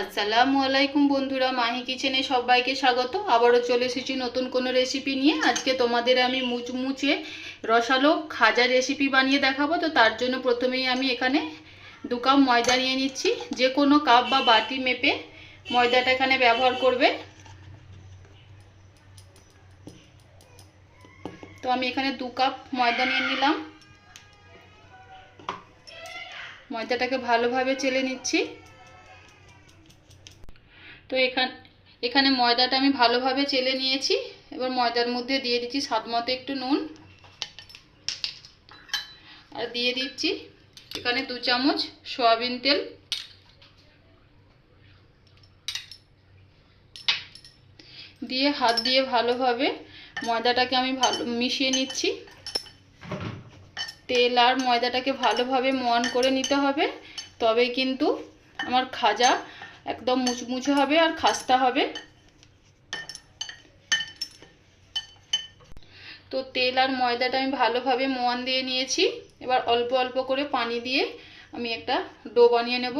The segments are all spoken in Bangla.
আসসালামু আলাইকুম বন্ধুরা, মাহি কিচেনে সবাইকে স্বাগত। আবারও চলে এসেছি নতুন কোনো রেসিপি নিয়ে। আজকে তোমাদের আমি মুচমুচে রসালো খাজা রেসিপি বানিয়ে দেখাবো। তো তার জন্য প্রথমেই আমি এখানে দু কাপ ময়দা নিয়ে নিচ্ছি। যে কোনো কাপ বা বাটি মেপে ময়দাটা এখানে ব্যবহার করবে। তো আমি এখানে দু কাপ ময়দা নিয়ে নিলাম। ময়দাটাকে ভালোভাবে চেলে নিচ্ছি। তো এখান, এখানে ময়দাটা আমি ভালোভাবে চেলে নিয়েছি। এবার ময়দার মধ্যে দিয়ে দিচ্ছি স্বাদ মতো একটু নুন। আর দিয়ে দিচ্ছি এখানে দু চামচ সয়াবিন তেল। দিয়ে হাত দিয়ে ভালোভাবে ময়দাটাকে আমি ভালো, মিশিয়ে নিচ্ছি। তেল আর ময়দাটাকে ভালোভাবে ময়ান করে নিতে হবে। তবে কিন্তু আমার খাজা একদম মুচমুচে হবে আর খাস্তা হবে। তো তেল আর ময়দাটা আমি ভালোভাবে মোয়ান দিয়ে নিয়েছি। এবার অল্প অল্প করে পানি দিয়ে আমি একটা ডো বানিয়ে নেব।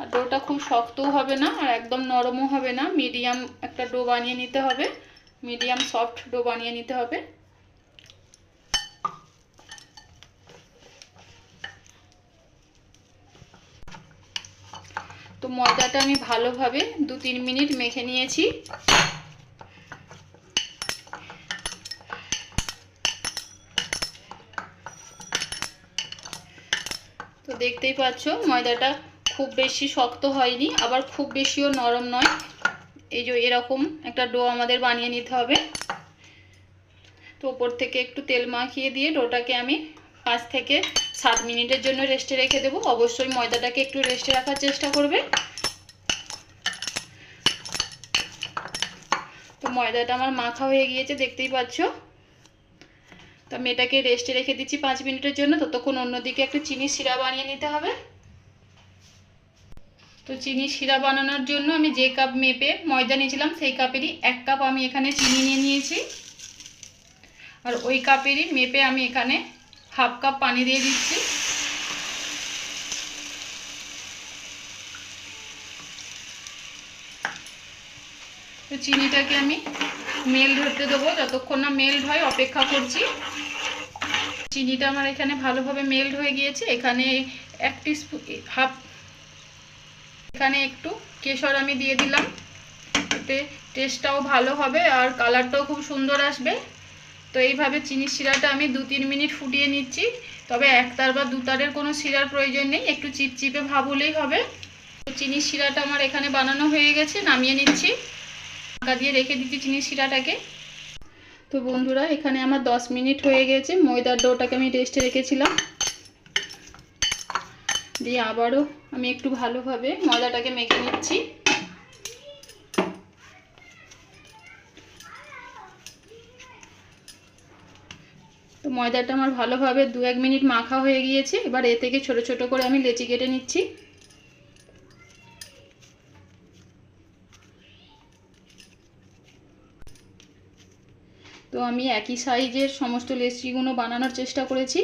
আর ডোটা খুব শক্তও হবে না আর একদম নরমও হবে না। মিডিয়াম একটা ডো বানিয়ে নিতে হবে। মিডিয়াম সফট ডো বানিয়ে নিতে হবে। তো ময়দাটা আমি ভালোভাবে দু তিন মিনিট মেখে নিয়েছি। তো দেখতেই পাচ্ছ ময়দাটা খুব বেশি শক্ত হয়নি, আবার খুব বেশিও নরম নয়। এই যে এরকম একটা ডো আমাদের বানিয়ে নিতে হবে। তো ওপর থেকে একটু তেল মাখিয়ে দিয়ে ডোটাকে আমি পাঁচ থেকে সাত মিনিটের জন্য রেস্টে রেখে দেবো। অবশ্যই ময়দাটাকে একটু রেস্টে রাখার চেষ্টা করবে। তো ময়দাটা আমার মাখা হয়ে গিয়েছে, দেখতেই পাচ্ছ। তো আমি এটাকে রেস্টে রেখে দিচ্ছি পাঁচ মিনিটের জন্য। ততক্ষণ অন্যদিকে একটা চিনি শিরা বানিয়ে নিতে হবে। তো চিনি শিরা বানানোর জন্য আমি যে কাপ মেপে ময়দা নিয়েছিলাম, সেই কাপেরই এক কাপ আমি এখানে চিনি নিয়ে নিয়েছি। আর ওই কাপেরই মেপে আমি এখানে হাফ কাপ পানি দিয়ে দিচ্ছি। তো চিনিটাকে আমি মেল ধরতে দেবো, যতক্ষণ না মেল্ট হয়, অপেক্ষা করছি। চিনিটা আমার এখানে ভালোভাবে মেল্ট হয়ে গিয়েছে। এখানে এক টিস্পুন হাফ এখানে একটু কেশর আমি দিয়ে দিলাম। এতে টেস্টটাও ভালো হবে আর কালারটাও খুব সুন্দর আসবে। তো এইভাবে চিনি শিরাটা আমি দু তিন মিনিট ফুটিয়ে নিচ্ছি। তবে একতার বা দুতারের কোনো শিরার প্রয়োজন নেই, একটু চিপচিপে ভাব হলেই হবে। তো চিনি শিরাটা আমার এখানে বানানো হয়ে গেছে, নামিয়ে নিচ্ছি। ঢাকা দিয়ে রেখে দিচ্ছি চিনি শিরাটাকে। তো বন্ধুরা, এখানে আমার দশ মিনিট হয়ে গেছে। ময়দার ডোটাকে আমি রেস্টে রেখেছিলাম। দিয়ে আবারও আমি একটু ভালোভাবে ময়দাটাকে মেখে নিচ্ছি। তো ময়দাটা আমার ভালোভাবে দু এক মিনিট মাখা হয়ে গিয়েছে, এবার এ থেকে ছোট ছোট করে আমি লেচি কেটে নিচ্ছি। তো আমি একই সাইজের সমস্ত লেচিগুলো বানানোর চেষ্টা করেছি।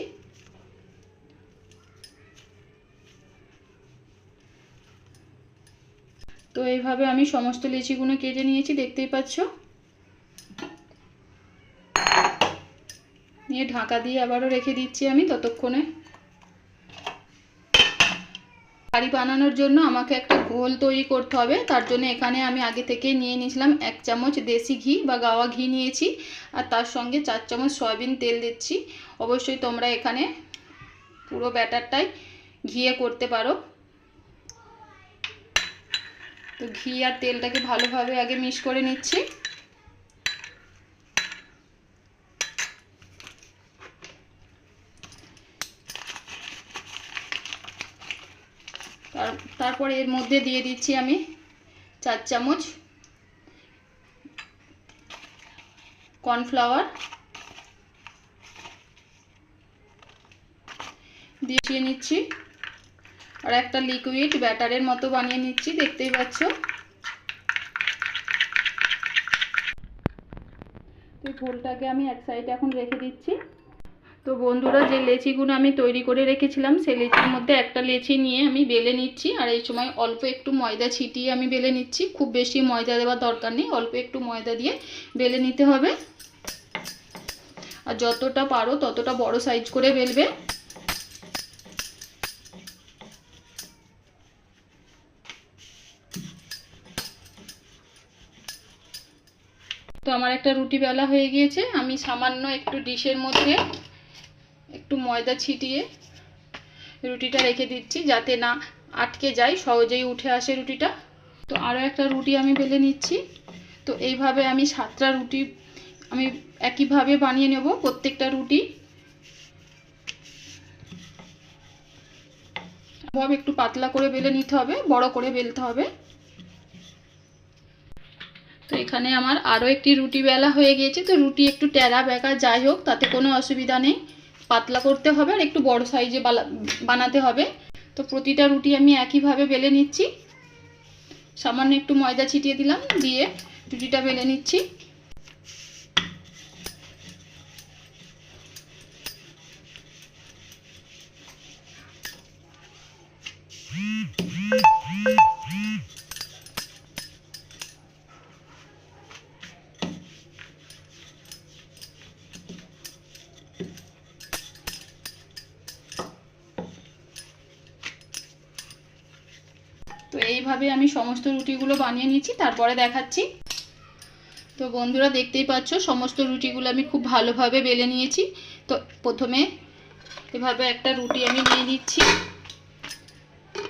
তো এইভাবে আমি সমস্ত লিচিগুলো কেটে নিয়েছি, দেখতেই পাচ্ছ? নিয়ে ঢাকা দিয়ে আবারও রেখে দিচ্ছি আমি ততক্ষণে। বাড়ি বানানোর জন্য আমাকে একটা ঘোল তৈরি করতে হবে, তার জন্য এখানে আমি আগে থেকে নিয়ে নিয়েছিলাম এক চামচ দেশি ঘি বা গাওয়া ঘি নিয়েছি, আর তার সঙ্গে চার চামচ সয়াবিন তেল দিচ্ছি। অবশ্যই তোমরা এখানে পুরো ব্যাটারটাই ঘিয়ে করতে পারো। তো ঘি আর তেলটাকে ভালোভাবে আগে মিক্স করে নিচ্ছি। তারপর এর মধ্যে দিয়ে দিচ্ছি আমি চার চামচ কর্নফ্লাওয়ার। দিয়ে নিচ্ছি। আর একটা লিকুইড ব্যাটারের মতো বানিয়ে নিচ্ছি, দেখতেই পাচ্ছ। তো ঘোলটাকে আমি এক সাইডে এখন রেখে দিচ্ছি। তো বন্ধুরা, যে লেচিগুলো আমি তৈরি করে রেখেছিলাম, সেই লেচির মধ্যে একটা লেচি নিয়ে আমি বেলে নিচ্ছি। আর এই সময় অল্প একটু ময়দা ছিটিয়ে আমি বেলে নিচ্ছি। খুব বেশি ময়দা দেওয়ার দরকার নেই, অল্প একটু ময়দা দিয়ে বেলে নিতে হবে। আর যতটা পারো ততটা বড় সাইজ করে বেলবে। তো আমার একটা রুটি বেলা হয়ে গিয়েছে। আমি সামান্য একটু ডিশের মধ্যে একটু ময়দা ছিটিয়ে রুটিটা রেখে দিচ্ছি যাতে না আটকে যায়, সহজেই উঠে আসে রুটিটা। তো আরও একটা রুটি আমি বেলে নিচ্ছি। তো এইভাবে আমি সাতটা রুটি আমি একইভাবে বানিয়ে নেব প্রত্যেকটা রুটি। ভাবে একটু পাতলা করে বেলে নিতে হবে, বড় করে বেলতে হবে। তো এখানে আমার আরও একটি রুটি বেলা হয়ে গিয়েছে, তো রুটি একটু টেরা বেঁকা যাই হোক, তাতে কোনো অসুবিধা নেই। পাতলা করতে হবে আর একটু বড় সাইজে বানাতে হবে। তো প্রতিটা রুটি আমি একইভাবে বেলে নিচ্ছি। সামান্য একটু ময়দা ছিটিয়ে দিলাম দিয়ে রুটিটা বেলে নিচ্ছি। তো এইভাবে আমি সমস্ত রুটিগুলো বানিয়ে নিচ্ছি তারপরে দেখাচ্ছি। তো বন্ধুরা দেখতেই পাচ্ছ, সমস্ত রুটিগুলো আমি খুব ভালোভাবে বেলে নিয়েছি। তো প্রথমে এভাবে একটা রুটি আমি নিয়ে নিচ্ছি।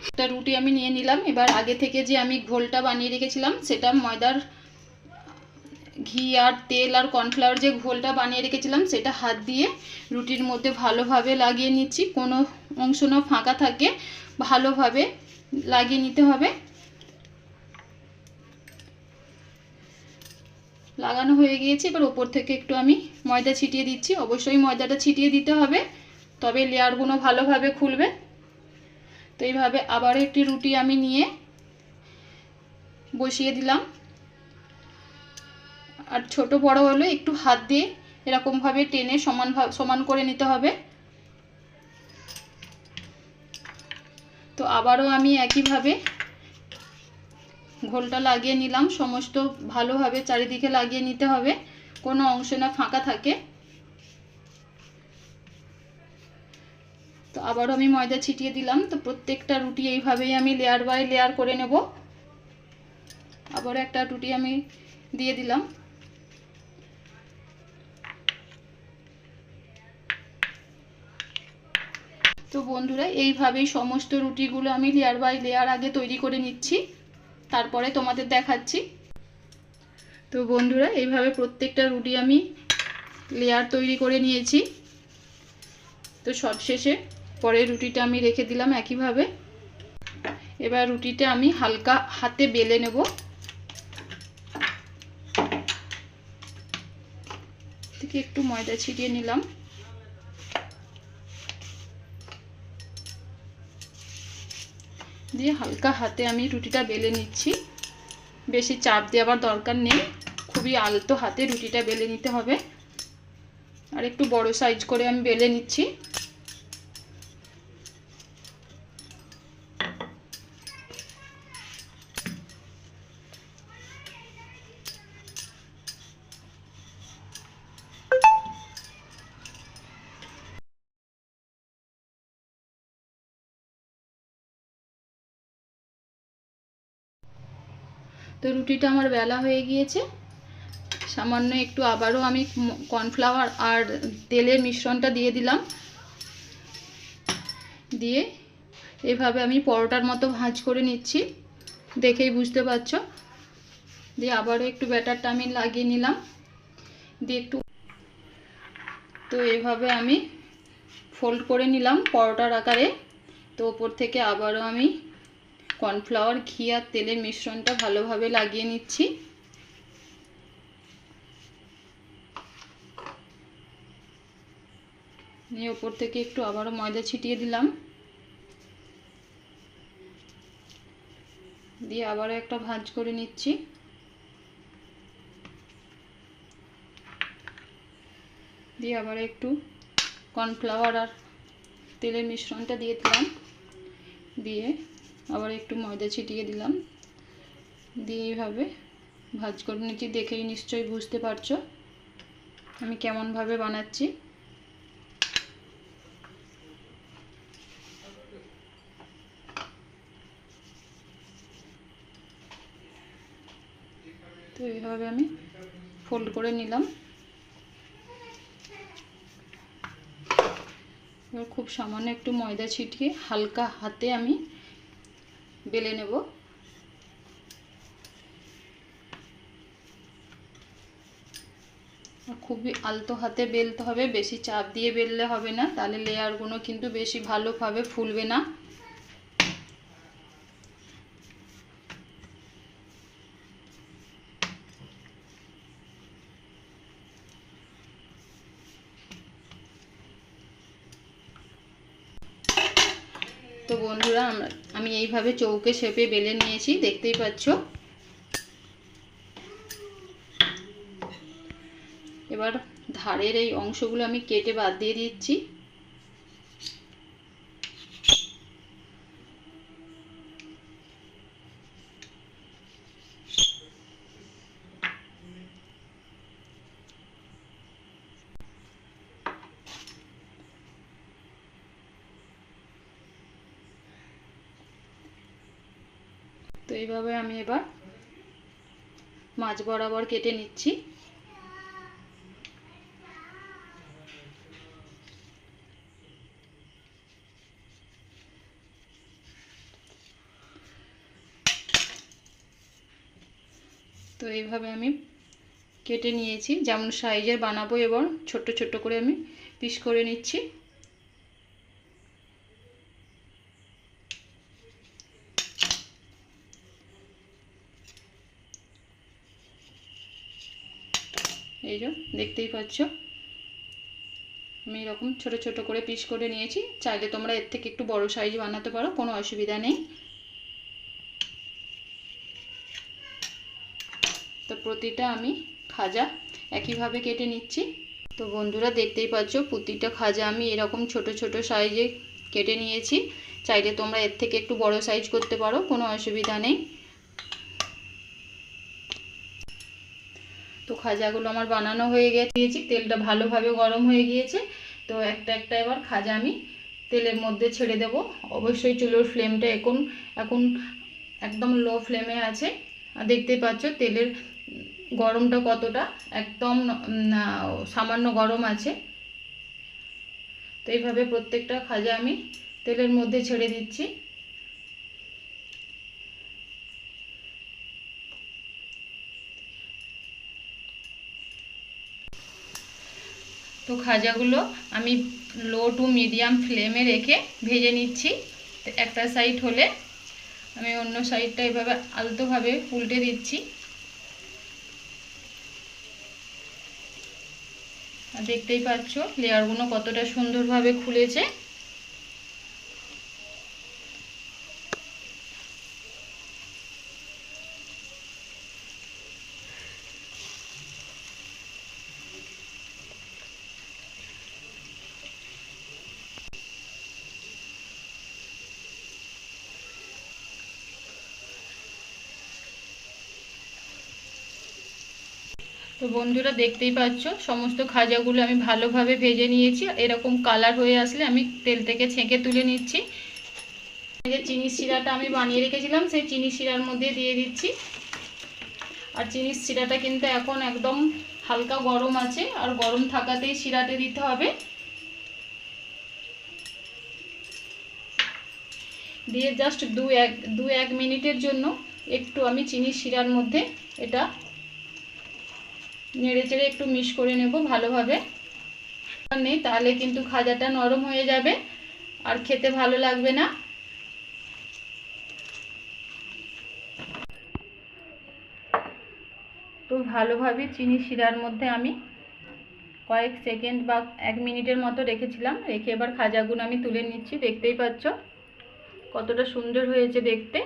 একটা রুটি আমি নিয়ে নিলাম। এবার আগে থেকে যে আমি ঘোলটা বানিয়ে রেখেছিলাম, সেটা ময়দার ঘি আর তেল আর কর্নফ্লাওয়ার যে ঘোলটা বানিয়ে রেখেছিলাম, সেটা হাত দিয়ে রুটির মধ্যে ভালোভাবে লাগিয়ে নিচ্ছি। কোনো অংশ না ফাঁকা থাকে, ভালোভাবে লাগিয়ে নিতে হবে। লাগানো হয়ে গিয়েছে, এবার ওপর থেকে একটু আমি ময়দা ছিটিয়ে দিচ্ছি। অবশ্যই ময়দাটা ছিটিয়ে দিতে হবে, তবে লেয়ারগুলো ভালোভাবে খুলবে। তো এইভাবে আবারও একটি রুটি আমি নিয়ে বসিয়ে দিলাম। আর ছোট বড় হলে একটু হাত দিয়ে এরকমভাবে টেনে সমান সমান করে নিতে হবে। তো আবারও আমি একইভাবে ঘোলটা লাগিয়ে নিলাম। সমস্ত ভালোভাবে চারিদিকে লাগিয়ে নিতে হবে। কোনো অংশ না ফাঁকা থাকে। তো আবারও আমি ময়দা ছিটিয়ে দিলাম। তো প্রত্যেকটা রুটি এইভাবেই আমি লেয়ার বাই লেয়ার করে নেব। আবারও একটা রুটি আমি দিয়ে দিলাম। তো বন্ধুরা, এইভাবেই সমস্ত রুটিগুলো আমি লেয়ার বাই লেয়ার আগে তৈরি করে নিচ্ছি, তারপরে তোমাদের দেখাচ্ছি। তো বন্ধুরা, এইভাবে প্রত্যেকটা রুটি আমি লেয়ার তৈরি করে নিয়েছি। তো সবশেষে পরে রুটিটা আমি রেখে দিলাম একইভাবে। এবার রুটিটা আমি হালকা হাতে বেলে নেব। থেকে একটু ময়দা ছিটিয়ে নিলাম। দিয়ে হালকা হাতে আমি রুটিটা বেলে নিচ্ছি। বেশি চাপ দেওয়ার দরকার নেই। খুবই আলতো হাতে রুটিটা বেলে নিতে হবে। আর একটু বড় সাইজ করে আমি বেলে নিচ্ছি। তো রুটিটা আমার বেলা হয়ে গিয়েছে। সামান্য একটু আবারও আমি কর্নফ্লাওয়ার আর তেলের মিশ্রণটা দিয়ে দিলাম। দিয়ে এভাবে আমি পরোটার মতো ভাঁজ করে নিচ্ছি। দেখেই বুঝতে পারছ। দিয়ে আবারও একটু ব্যাটারটা আমি লাগিয়ে নিলাম। দিয়ে একটু তো এভাবে আমি ফোল্ড করে নিলাম পরোটার আকারে। তো ওপর থেকে আবারও আমি কর্নফ্লাওয়ার, ঘি আর তেলের মিশ্রণটা ভালোভাবে লাগিয়ে নিচ্ছি। নিয়ে ওপর থেকে একটু আবারও ময়দা ছিটিয়ে দিলাম। দিয়ে আবারও একটা ভাঁজ করে নিচ্ছি। দিয়ে আবার একটু কর্নফ্লাওয়ার আর তেলের মিশ্রণটা দিয়ে দিলাম। দিয়ে আবার একটু ময়দা ছিটিয়ে দিলাম। দিয়ে এইভাবে ভাজ করে নিচ্ছি। দেখেই নিশ্চয়ই বুঝতে পারছ আমি কেমনভাবে বানাচ্ছি। তো এইভাবে আমি ফোল্ড করে নিলাম। এবার খুব সামান্য একটু ময়দা ছিটিয়ে হালকা হাতে আমি বেলে নেব। খুবই আলতো হাতে বেলতে হবে, বেশি চাপ দিয়ে বেললে হবে না, তাহলে লেয়ারগুলো কিন্তু বেশি ভালোভাবে ফুলবে না। তো বন্ধুরা, আমরা আমি এইভাবে চৌকে শেপে বেলে নিয়েছি, দেখতেই পাচ্ছ। এবার ধারের এই অংশগুলো আমি কেটে বাদ দিয়ে দিচ্ছি। এইভাবে আমি এবার মাছ বরাবর কেটে নিচ্ছি। তো এইভাবে আমি কেটে নিয়েছি। যেমন সাইজের বানাবো এবং ছোট্ট ছোট্ট করে আমি পিস করে নিচ্ছি। এই যে, দেখতেই পাচ্ছ। আমি এরকম ছোট ছোট করে পিস করে নিয়েছি। চাইলে তোমরা এর থেকে একটু বড় সাইজ বানাতে পারো, কোনো অসুবিধা নেই। তো প্রতিটা আমি খাজা একইভাবে কেটে নিচ্ছি। তো বন্ধুরা, দেখতেই পাচ্ছ, প্রতিটা খাজা আমি এরকম ছোট ছোট সাইজে কেটে নিয়েছি। চাইলে তোমরা এর থেকে একটু বড় সাইজ করতে পারো, কোনো অসুবিধা নেই। খাজাগুলো আমার বানানো হয়ে গেছে। তেলটা ভালোভাবে গরম হয়ে গিয়েছে। তো একটা একটা এবার খাজা আমি তেলের মধ্যে ছেড়ে দেব। অবশ্যই চুলোর ফ্লেমটা এখন এখন একদম লো ফ্লেমে আছে। আর দেখতেই পাচ্ছ তেলের গরমটা কতটা, একদম সামান্য গরম আছে। তো এইভাবে প্রত্যেকটা খাজা আমি তেলের মধ্যে ছেড়ে দিচ্ছি। তো খাজাগুলো আমি লো টু মিডিয়াম ফ্লেমে রেখে ভেজে নিচ্ছি। একটা সাইড হলে আমি অন্য সাইডটা এভাবে আলতোভাবে উল্টে দিচ্ছি। দেখতেই পাচ্ছ লেয়ারগুলো কতটা সুন্দরভাবে খুলেছে। তো বন্ধুরা দেখতেই পাচ্ছ, সমস্ত খাজাগুলো আমি ভালোভাবে ভেজে নিয়েছি এরকম কালার হয়ে আসলে আমি তেল থেকে ছেঁকে তুলে নিচ্ছি। যে চিনি শিরাটা আমি বানিয়ে রেখেছিলাম, সেই চিনি শিরার মধ্যে দিয়ে দিচ্ছি। আর চিনি শিরাটা কিন্তু এখন একদম হালকা গরম আছে, আর গরম থাকাতেই শিরাটা দিতে হবে। দিয়ে জাস্ট দু এক দু এক মিনিটের জন্য একটু আমি চিনি শিরার মধ্যে এটা নেড়ে চেড়ে একটু মিশ করে নেব ভালোভাবে। নেই, তাহলে কিন্তু খাজাটা নরম হয়ে যাবে, আর খেতে ভালো লাগবে না। তো ভালোভাবে চিনি শিরার মধ্যে আমি কয়েক সেকেন্ড বা এক মিনিটের মতো রেখেছিলাম। রেখে এবার খাজাগুলো আমি তুলে নিচ্ছি, দেখতেই পাচ্ছ কতটা সুন্দর হয়েছে দেখতে।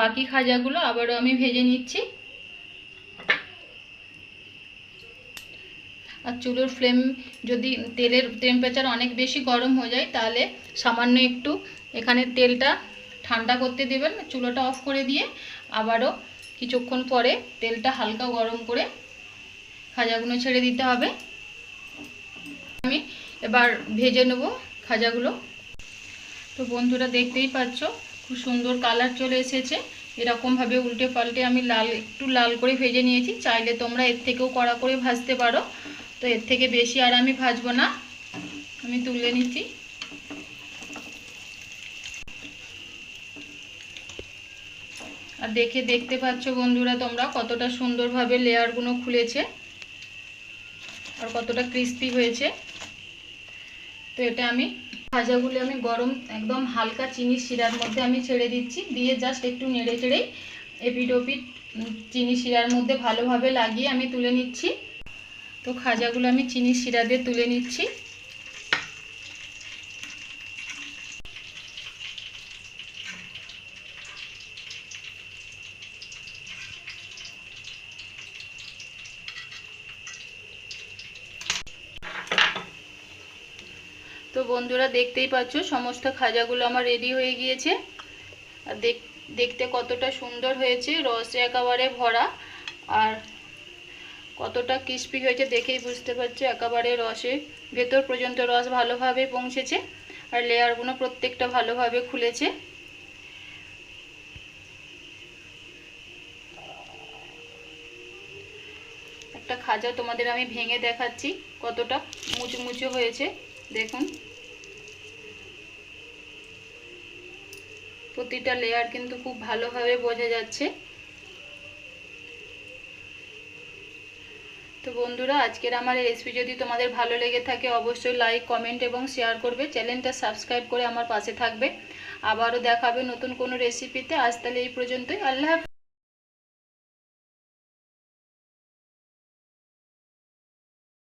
বাকি খাজাগুলো আবারও আমি ভেজে নিচ্ছি। আর চুলোর ফ্লেম যদি তেলের টেম্পারেচার অনেক বেশি গরম হয়ে যায়, তাহলে সামান্য একটু এখানে তেলটা ঠান্ডা করতে দেবেন, চুলোটা অফ করে দিয়ে আবারও কিছুক্ষণ পরে তেলটা হালকা গরম করে খাজাগুলো ছেড়ে দিতে হবে। আমি এবার ভেজে নেব খাজাগুলো। তো বন্ধুরা দেখতেই পাচ্ছ খুব সুন্দর কালার চলে এসেছে। এরকমভাবে উল্টে পাল্টে আমি লাল, একটু লাল করে ভেজে নিয়েছি। চাইলে তোমরা এর থেকেও কড়া করে ভাজতে পারো। তো এর থেকে বেশি আর আমি ভাজবো না। আমি তুলে নিচ্ছি। আর দেখে দেখতে পাচ্ছ বন্ধুরা তোমরা কতটা সুন্দরভাবে লেয়ারগুলো খুলেছে আর কতটা ক্রিস্পি হয়েছে। তো এটা আমি ভাজাগুলো আমি গরম একদম হালকা চিনি শিরার মধ্যে আমি ছেড়ে দিচ্ছি। দিয়ে জাস্ট একটু নেড়ে চেড়েই এপিট ওপিট চিনি শিরার মধ্যে ভালোভাবে লাগিয়ে আমি তুলে নিচ্ছি। তো খাজাগুলো আমি চিনি শিরা দিয়ে তুলে নিচ্ছি। বন্ধুরা দেখতেই পাচ্ছ, সমস্ত খাজাগুলো আমার রেডি হয়ে গিয়েছে। আর দেখ, দেখতে কতটা সুন্দর হয়েছে, রসে একেবারে ভরা। আর কতটা ক্রিস্পি হয়েছে দেখেই বুঝতে পারছ, একেবারে রসে, ভেতর পর্যন্ত রস ভালোভাবে পৌঁছেছে। আর লেয়ারগুলো প্রত্যেকটা ভালোভাবে খুলেছে। একটা খাজা তোমাদের আমি ভেঙে দেখাচ্ছি কতটা মুচু মুচু হয়েছে, দেখুন। প্রতিটা লেয়ার কিন্তু খুব ভালোভাবে বোঝা যাচ্ছে। তো বন্ধুরা, আজকের আমার এই রেসিপি যদি তোমাদের ভালো লেগে থাকে, অবশ্যই লাইক কমেন্ট এবং শেয়ার করবে। চ্যানেলটা সাবস্ক্রাইব করে আমার পাশে থাকবে। আবারও দেখাবে নতুন কোনো রেসিপিতে আজ তাহলে এই পর্যন্তই। আল্লাহ।